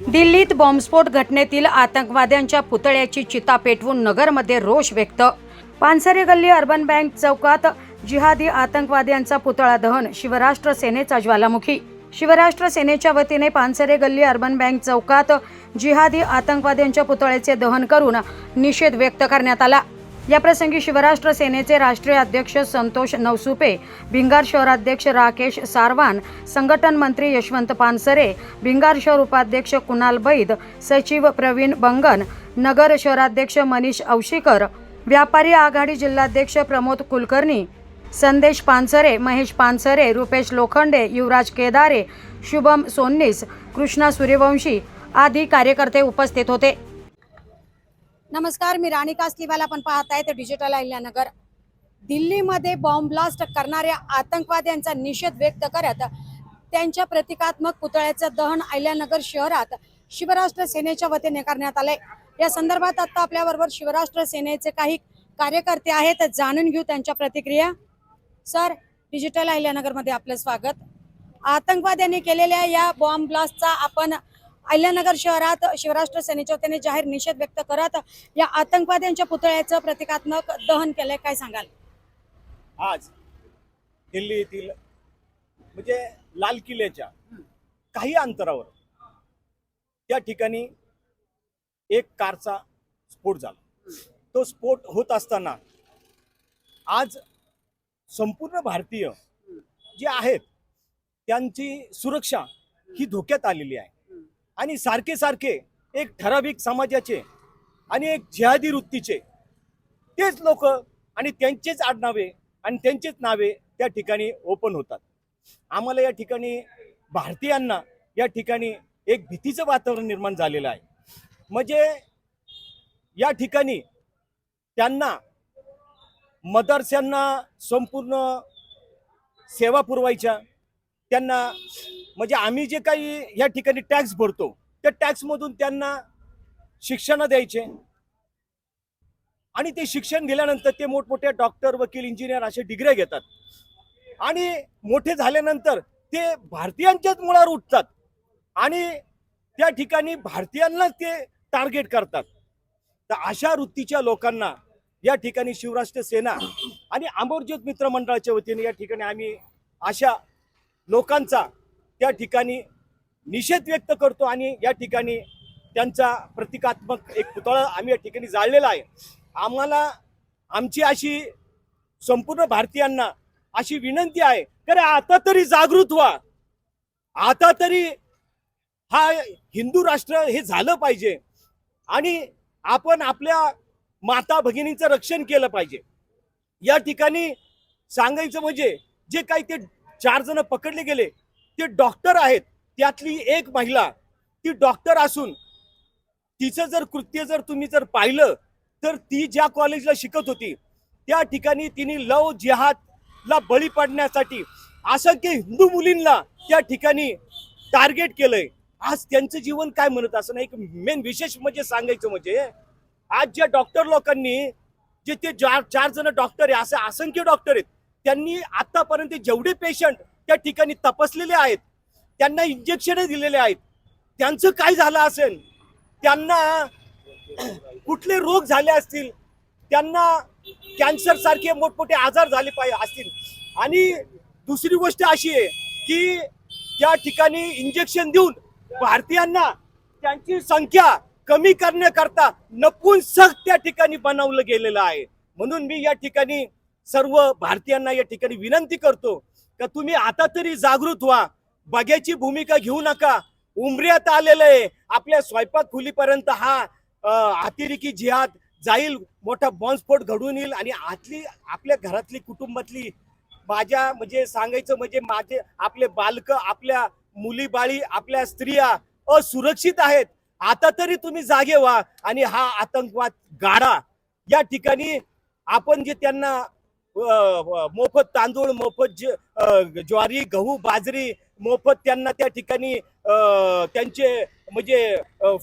दिल्लीत बॉम्बस्फोट घटनेतील आतंकवाद्यांच्या पुतळ्याची चिता पेटवून नगरमध्ये रोष व्यक्त. पानसरे गल्ली अर्बन बँक चौकात जिहादी आतंकवाद्यांचा पुतळा दहन शिवराष्ट्र सेनेचा ज्वालामुखी. शिवराष्ट्र सेनेच्या वतीने पानसरे गल्ली अर्बन बँक चौकात जिहादी आतंकवाद्यांच्या पुतळ्याचे दहन करून निषेध व्यक्त करण्यात आला. याप्रसंगी शिवराष्ट्र सेनेचे राष्ट्रीय अध्यक्ष संतोष नवसुपे भिंगार शहराध्यक्ष राकेश सारवान संघटन मंत्री यशवंत पानसरे भिंगार शहर उपाध्यक्ष कुणाल बैद सचिव प्रवीण बंगन नगर शहराध्यक्ष मनीष औशीकर व्यापारी आघाडी जिल्हाध्यक्ष प्रमोद कुलकर्णी संदेश पानसरे महेश पानसरे रुपेश लोखंडे युवराज केदारे शुभम सोन्नीस कृष्णा सूर्यवंशी आदी कार्यकर्ते उपस्थित होते. नमस्कार मी राणी कास्तीवाल आपण पाहत आहे तर डिजिटल अहिल्यानगर दिल्लीमध्ये बॉम्ब ब्लास्ट करणाऱ्या आतंकवाद्यांचा निषेध व्यक्त करत त्यांच्या प्रतिकात्मक पुतळ्याचं दहन अहिल्यानगर शहरात शिवराष्ट्र सेनेच्या वतीने करण्यात आलंय. या संदर्भात आता आपल्याबरोबर शिवराष्ट्र सेनेचे काही कार्यकर्ते आहेत जाणून घेऊ त्यांच्या प्रतिक्रिया. सर डिजिटल अहिल्यानगरमध्ये आपलं स्वागत. आतंकवाद्यांनी केलेल्या या बॉम्ब ब्लास्टचा आपण अहिल्यानगर शहरात शिवराष्ट्र सेनेच्या वतीने जाहीर निषेध व्यक्त करत या आतंकवाद्यांच्या पुतळ्याचं प्रतिकात्मक दहन केलंय. काय सांगाल? आज दिल्ली येथील म्हणजे लाल किल्ल्याच्या काही अंतरावर त्या ठिकाणी एक कारचा स्फोट झाला. तो स्फोट होत असताना आज संपूर्ण भारतीय जे आहेत त्यांची सुरक्षा ही धोक्यात आलेली आहे. आणि सारखे सारखे एक ठराविक समाजाचे आणि एक जिहादी वृत्तीचे तेच लोक आणि त्यांचेच आडनावे आणि त्यांचेच नावे त्या ठिकाणी ओपन होतात. आम्हाला या ठिकाणी भारतीयांना या ठिकाणी एक भीतीचं वातावरण निर्माण झालेलं आहे. म्हणजे या ठिकाणी त्यांना मदरस्यांना संपूर्ण सेवा पुरवायच्या त्यांना म्हणजे आम्ही जे काही या ठिकाणी टॅक्स भरतो त्या टॅक्समधून त्यांना शिक्षण द्यायचे. आणि ते शिक्षण दिल्यानंतर ते मोठमोठे डॉक्टर वकील इंजिनियर असे डिग्र्या घेतात. आणि मोठे झाल्यानंतर ते भारतीयांच्याच मुळावर उठतात. आणि त्या ठिकाणी भारतीयांनाच ते टार्गेट करतात. तर अशा वृत्तीच्या लोकांना या ठिकाणी शिवराष्ट्र सेना आणि अमरज्योत मित्र मंडळाच्या वतीने या ठिकाणी आम्ही अशा लोकांचा त्या ठिकाणी निषेध व्यक्त करतो आणि या ठिकाणी त्यांचा प्रतिकात्मक एक पुतळा आम्ही या ठिकाणी जाळलेला आहे. आम्हाला आमची अशी संपूर्ण भारतीयांना अशी विनंती आहे कारण आता तरी जागृत व्हा. आता तरी हा हिंदू राष्ट्र हे झालं पाहिजे आणि आपण आपल्या माता भगिनींचं रक्षण केलं पाहिजे. या ठिकाणी सांगायचं म्हणजे जे काही ते चार जण पकडले गेले ते डॉक्टर आहेत त्यातली एक महिला ती डॉक्टर असून तिचं जर कृत्य जर तुम्ही जर पाहिलं तर ती ज्या कॉलेजला शिकत होती त्या ठिकाणी तिने लव जिहादला बळी पडण्यासाठी असंख्य हिंदू मुलींना त्या ठिकाणी टार्गेट केलंय. आज त्यांचं जीवन काय म्हणत असं एक मेन विशेष म्हणजे सांगायचं म्हणजे आज ज्या डॉक्टर लोकांनी जे ते चार चार जण डॉक्टर आहे असे असंख्य डॉक्टर आहेत त्यांनी आतापर्यंत जेवढे पेशंट त्या ठिकाणी तपासलेले आहेत. त्यांना इंजेक्शन दिलेले आहेत. त्यांचं काय झालं असेल? त्यांना कुठले रोग झाले असतील? त्यांना कॅन्सर सारखे मोठमोठे आजार झाले पाहिजे असतील. आणि दुसरी गोष्ट अशी आहे की त्या ठिकाणी इंजेक्शन देऊन भारतीयांना त्यांची संख्या कमी करण्याकरता नपुंसक त्या ठिकाणी बनवलं गेलेलं आहे. म्हणून मी या ठिकाणी सर्व भारतीयांना या ठिकाणी विनंती करतो का तुम्ही आता तरी जागृत व्हा. बघ्याची भूमिका घेऊ नका. उमऱ्यात आलेलं आहे. आपल्या स्वयंपाक खुलीपर्यंत हा अतिरेकी जिहाद जाईल. मोठा बॉम्बस्फोट घडून येईल. आणि आतली आपल्या घरातली कुटुंबातली माझ्या म्हणजे सांगायचं म्हणजे माझे आपले बालक आपल्या मुली बाळी आपल्या स्त्रिया असुरक्षित आहेत. आता तरी तुम्ही जागे व्हा. आणि हा आतंकवाद गाडा. या ठिकाणी आपण जे त्यांना मोफत तांदूळ मोफत ज्वारी गहू बाजरी मोफत त्यांना त्या ठिकाणी त्यांचे म्हणजे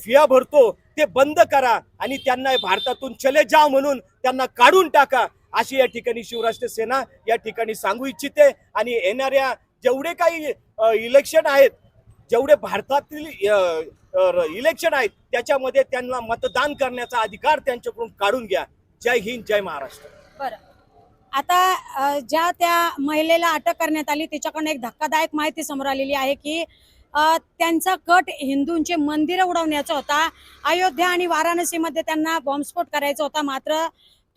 फिया भरतो ते बंद करा आणि त्यांना भारतातून चले जा म्हणून त्यांना काढून टाका. अशी या ठिकाणी शिवराष्ट्र सेना या ठिकाणी सांगू इच्छिते आणि येणाऱ्या जेवढे काही इलेक्शन आहेत जेवढे भारतातील इलेक्शन आहेत त्याच्यामध्ये त्यांना मतदान करण्याचा अधिकार त्यांच्याकडून काढून घ्या. जय हिंद जय महाराष्ट्र. बरं. आता ज्या त्या महिलेला अटक करण्यात आली त्याच्याकडून एक धक्कादायक माहिती समोर आलेली आहे की त्यांचा कट हिंदूंचे मंदिरं उडवण्याचा होता. अयोध्या आणि वाराणसीमध्ये त्यांना बॉम्बस्फोट करायचा होता मात्र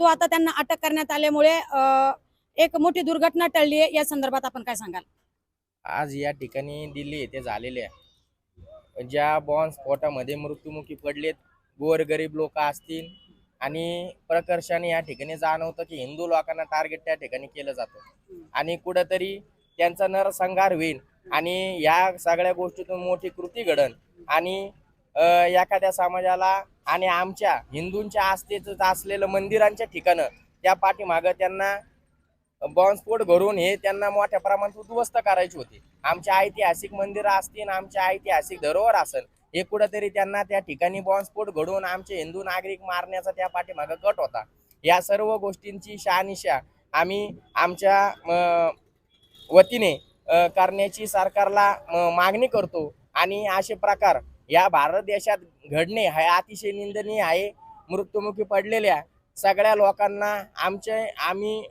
तो आता त्यांना अटक करण्यात आल्यामुळे एक मोठी दुर्घटना टळली आहे. या संदर्भात आपण काय सांगाल? आज या ठिकाणी दिल्ली येथे झालेले आहे. ज्या बॉम्बस्फोटामध्ये मृत्युमुखी पडलेत गोरगरीब लोक असतील आणि प्रकर्षाने या ठिकाणी जाणवतं की हिंदू लोकांना टार्गेट त्या ठिकाणी केलं जातं. आणि कुठंतरी त्यांचा नरसंहार होईल आणि या सगळ्या गोष्टीतून मोठी कृती घडन. आणि एखाद्या समाजाला आणि आमच्या हिंदूंच्या आस्थेचं असलेलं मंदिरांच्या ठिकाणं त्या पाठीमागं त्यांना बॉम्बस्फोट घडून हे त्यांना मोठ्या प्रमाणात उद्ध्वस्त करायचे होते. आमच्या ऐतिहासिक मंदिरं असतील आमच्या ऐतिहासिक धरोहर असेल हे कुठंतरी त्यांना त्या ठिकाणी बॉम्बस्फोट घडवून आमचे हिंदू नागरिक मारण्याचा त्या पाठीमागं कट होता. या सर्व गोष्टींची शहानिशा आम्ही आमच्या वतीने करण्याची सरकारला मागणी करतो. आणि असे प्रकार या भारत देशात घडणे हे अतिशय निंदनीय आहे. मृत्युमुखी पडलेल्या सगळ्या लोकांना आमचे आम्ही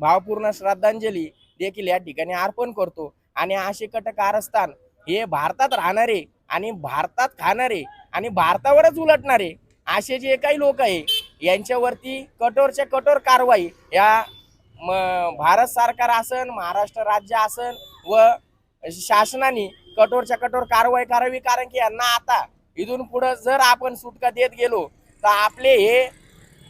भावपूर्ण श्रद्धांजली देखील या ठिकाणी अर्पण करतो. आणि असे कट कारस्थान हे भारतात राहणारे आणि भारतात खाणारे आणि भारतावरच उलटणारे असे जे काही लोक आहे यांच्यावरती कठोरच्या कठोर कारवाई या म भारत सरकार असन महाराष्ट्र राज्य असन व शासनाने कठोरच्या कठोर कारवाई करावी. कारण की यांना आता इथून पुढं जर आपण सुटका देत गेलो तर आपले हे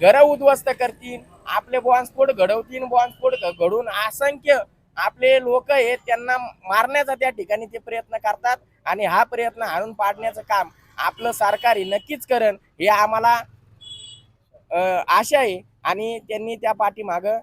घरं उद्ध्वस्त करतील आपले बॉम्बस्फोट घडवतील बॉम्बस्फोट घडून असंख्य आपले लोक आहेत त्यांना मारण्याचा त्या ठिकाणी ते प्रयत्न करतात. आणि हा प्रयत्न हाणून पाडण्याचं काम आपलं सरकारी नक्कीच करण हे आम्हाला आशा आहे. आणि त्यांनी त्या पाठीमागं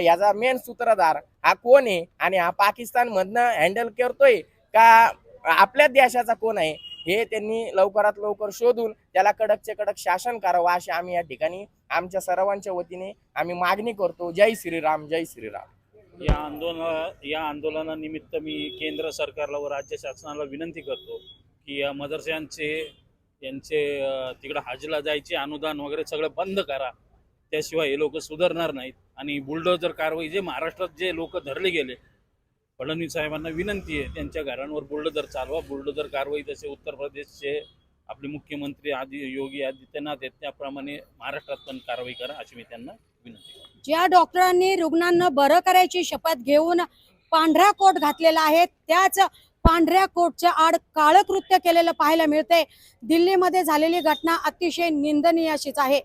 याचा मेन सूत्रधार हा कोण आहे? आणि हा पाकिस्तान मधनं हँडल करतोय का आपल्या देशाचा कोण आहे? हे त्यांनी लवकरात लवकर शोधून त्याला कडकचे कडक शासन करावं अशी आम्ही या ठिकाणी आमच्या सर्वांच्या वतीने आम्ही मागणी करतो. जय श्रीराम जय श्रीराम. या आंदोलना या आंदोलनानिमित्त मी केंद्र सरकारला व राज्य शासनाला विनंती करतो की या मदरस्यांचे यांचे तिकडं हाजीला जायचे अनुदान वगैरे सगळं बंद करा. त्याशिवाय हे लोक सुधारणार नाहीत. आणि बुलडोजर कारवाई जे महाराष्ट्रात जे लोक धरले गेले फडणवीस साहेबांना विनंती आहे त्यांच्या घरांवर बुलडोजर चालवा बुलडोजर कारवाई तसे उत्तर प्रदेशचे आपले मुख्यमंत्री आदि योगी आदित्यनाथ आहेत त्याप्रमाणे महाराष्ट्रात पण कारवाई करा अशी मी त्यांना विनंती ज्या डॉक्टरांनी रुग्णांना बरं करायची शपथ घेऊन पांढरा कोट घातलेला आहे त्याच पांढऱ्या कोटच्या आड काळ कृत्य केलेलं पाहायला मिळतंय. दिल्लीमध्ये झालेली घटना अतिशय निंदनीय अशीच आहे.